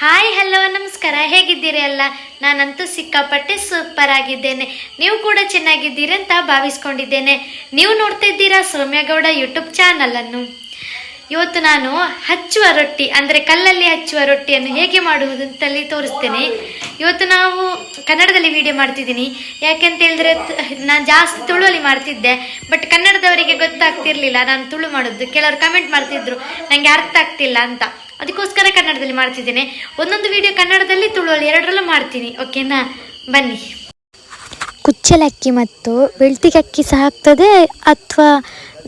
Hi, hello, ನಮಸ್ಕಾರ. ಹೇಗಿದ್ದೀರಿ ಅಲ್ಲ ನಾನಂತೂ ಸಿಕ್ಕಾಪಟ್ಟೆ ಸೂಪರ್ ಆಗಿದ್ದೇನೆ. ನೀವು ಕೂಡ ಚೆನ್ನಾಗಿದ್ದೀರಿ ಅಂತ ಭಾವಿಸ್ಕೊಂಡಿದ್ದೇನೆ. ನೀವು ನೋಡ್ತಾ ಇದ್ದೀರಾ ಸೌಮ್ಯಗೌಡ ಯೂಟ್ಯೂಬ್ ಚಾನಲ್ ಅನ್ನು. ಇವತ್ತು ನಾನು ಹಚ್ಚುವ ರೊಟ್ಟಿ, ಅಂದರೆ ಕಲ್ಲಲ್ಲಿ ಹಚ್ಚುವ ರೊಟ್ಟಿಯನ್ನು ಹೇಗೆ ಮಾಡುವುದು ಅಂತಲ್ಲಿ ತೋರಿಸ್ತೇನೆ. ಇವತ್ತು ನಾವು ಕನ್ನಡದಲ್ಲಿ ವಿಡಿಯೋ ಮಾಡ್ತಿದ್ದೀನಿ. ಯಾಕೆಂತ ಹೇಳಿದ್ರೆ ನಾನು ಜಾಸ್ತಿ ತುಳುವಲ್ಲಿ ಮಾಡ್ತಿದ್ದೆ ಬಟ್ ಕನ್ನಡದವರಿಗೆ ಗೊತ್ತಾಗ್ತಿರ್ಲಿಲ್ಲ. ನಾನು ತುಳು ಮಾಡೋದು. ಕೆಲವರು ಕಮೆಂಟ್ ಮಾಡ್ತಿದ್ರು ನನಗೆ ಅರ್ಥ ಆಗ್ತಿಲ್ಲ ಅಂತ. ಅದಕ್ಕೋಸ್ಕರ ಕನ್ನಡದಲ್ಲಿ ಮಾಡ್ತಿದ್ದೇನೆ. ಒಂದೊಂದು ವಿಡಿಯೋ ಕನ್ನಡದಲ್ಲಿ, ತುಳುವಲ್ಲಿ ಎರಡರಲ್ಲೂ ಮಾಡ್ತೀನಿ. ಓಕೆನಾ ಬನ್ನಿ. ಕುಚ್ಚಲಕ್ಕಿ ಮತ್ತು ಬೆಳ್ತಿಗೆ ಅಕ್ಕಿ ಸಹ ಆಗ್ತದೆ ಅಥವಾ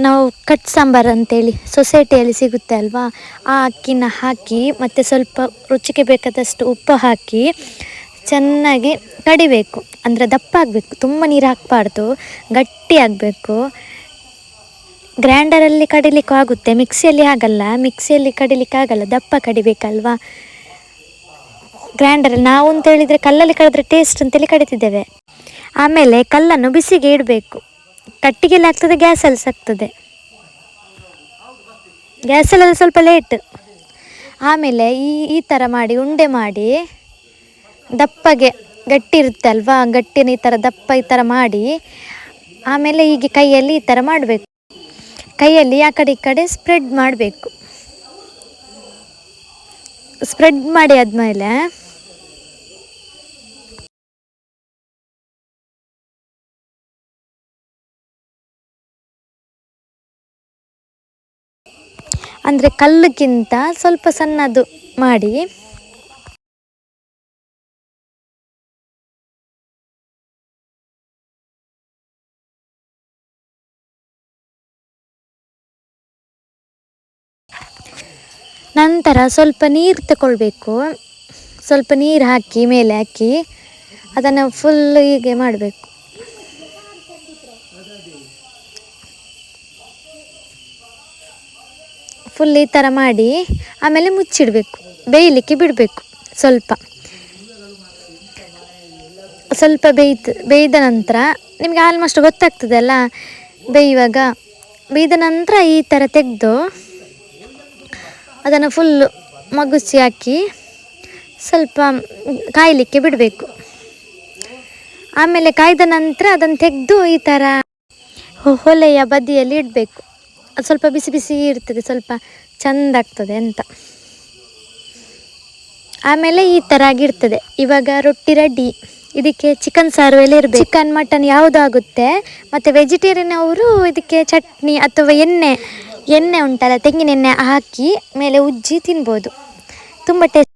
ನಾವು ಕಟ್ ಸಾಂಬಾರ್ ಅಂತೇಳಿ ಸೊಸೈಟಿಯಲ್ಲಿ ಸಿಗುತ್ತೆ ಅಲ್ವಾ? ಆ ಅಕ್ಕಿನ ಹಾಕಿ ಮತ್ತು ಸ್ವಲ್ಪ ರುಚಿಗೆ ಬೇಕಾದಷ್ಟು ಉಪ್ಪು ಹಾಕಿ ಚೆನ್ನಾಗಿ ಕಡಿಬೇಕು. ಅಂದರೆ ದಪ್ಪ ಆಗಬೇಕು. ತುಂಬ ನೀರು ಹಾಕಬಾರ್ದು. ಗಟ್ಟಿ ಆಗಬೇಕು. ಗ್ರೈಂಡರಲ್ಲಿ ಕಡಿಲಿಕ್ಕೂ ಆಗುತ್ತೆ. ಮಿಕ್ಸಿಯಲ್ಲಿ ಆಗಲ್ಲ. ಮಿಕ್ಸಿಯಲ್ಲಿ ಕಡಿಲಿಕ್ಕೆ ಆಗಲ್ಲ. ದಪ್ಪ ಕಡಿಬೇಕಲ್ವಾ? ಗ್ರೈಂಡರಲ್ಲಿ ನಾವು ಅಂತ ಹೇಳಿದರೆ ಕಲ್ಲಲ್ಲಿ ಕಡಿದ್ರೆ ಟೇಸ್ಟ್ ಅಂತೇಳಿ ಕಡಿತಿದ್ದೇವೆ. ಆಮೇಲೆ ಕಲ್ಲನ್ನು ಬಿಸಿಗೆ ಇಡಬೇಕು. ಕಟ್ಟಿಗೆಲ್ಲ ಆಗ್ತದೆ, ಗ್ಯಾಸಲ್ಲಿ ಸಹ ಆಗ್ತದೆ ಗ್ಯಾಸಲ್ಲೆಲ್ಲ ಸ್ವಲ್ಪ ಲೇಟ್ ಆಮೇಲೆ ಈ ಈ ಥರ ಮಾಡಿ, ಉಂಡೆ ಮಾಡಿ, ದಪ್ಪಗೆ ಗಟ್ಟಿ ಇರುತ್ತೆ ಅಲ್ವಾ ಗಟ್ಟಿನ ಈ ಥರ ದಪ್ಪ ಈ ಥರ ಮಾಡಿ, ಆಮೇಲೆ ಹೀಗೆ ಕೈಯಲ್ಲಿ ಈ ಥರ ಮಾಡಬೇಕು. ಕೈಯಲ್ಲಿ ಆ ಕಡೆ ಈ ಕಡೆ ಸ್ಪ್ರೆಡ್ ಮಾಡಬೇಕು. ಸ್ಪ್ರೆಡ್ ಮಾಡಿ ಆದಮೇಲೆ ಅಂದರೆ ಕಲ್ಲುಗಿಂತ ಸ್ವಲ್ಪ ಸಣ್ಣದು ಮಾಡಿ ನಂತರ ಸ್ವಲ್ಪ ನೀರು ತಗೊಳ್ಬೇಕು ಸ್ವಲ್ಪ ನೀರು ಹಾಕಿ, ಮೇಲೆ ಹಾಕಿ, ಅದನ್ನು ಫುಲ್ ಹೀಗೆ ಮಾಡಬೇಕು. ಫುಲ್ ಈ ಥರ ಮಾಡಿ, ಆಮೇಲೆ ಮುಚ್ಚಿಡಬೇಕು. ಬೇಯಲಿಕ್ಕೆ ಬಿಡಬೇಕು ಸ್ವಲ್ಪ. ಸ್ವಲ್ಪ ಬೇಯ್ತು, ಬೇಯ್ದ ನಂತರ ನಿಮಗೆ ಆಲ್ಮೋಸ್ಟ್ ಗೊತ್ತಾಗ್ತದಲ್ಲ, ಬೇಯುವಾಗ. ಬೇಯ್ದ ನಂತರ ಈ ಥರ ತೆಗೆದು ಅದನ್ನು ಫುಲ್ಲು ಮಗುಚಿ ಹಾಕಿ ಸ್ವಲ್ಪ ಕಾಯಲಿಕ್ಕೆ ಬಿಡಬೇಕು. ಆಮೇಲೆ ಕಾಯ್ದ ನಂತರ ಅದನ್ನು ತೆಗೆದು ಈ ಥರ ಹೊಲೆಯ ಬದಿಯಲ್ಲಿ ಇಡಬೇಕು. ಅದು ಸ್ವಲ್ಪ ಬಿಸಿ ಬಿಸಿ ಇರ್ತದೆ, ಸ್ವಲ್ಪ ಚೆಂದ ಆಗ್ತದೆ ಅಂತ. ಆಮೇಲೆ ಈ ಥರ ಆಗಿರ್ತದೆ ಇವಾಗ ರೊಟ್ಟಿ ರೆಡಿ ಇದಕ್ಕೆ ಚಿಕನ್ ಸಾರು ಎಲ್ಲ ಇರಬೇಕು. ಚಿಕನ್ ಮಟನ್ ಯಾವುದಾಗುತ್ತೆ ಮತ್ತು ವೆಜಿಟೇರಿಯನ್ ಅವರು ಇದಕ್ಕೆ ಚಟ್ನಿ ಅಥವಾ ಎಣ್ಣೆ ಎಣ್ಣೆ ಉಂಟಲ್ಲ ತೆಂಗಿನ ಎಣ್ಣೆ ಹಾಕಿ ಮೇಲೆ ಉಜ್ಜಿ ತಿನ್ಬೋದು. ತುಂಬ ಟೇಸ್ಟ್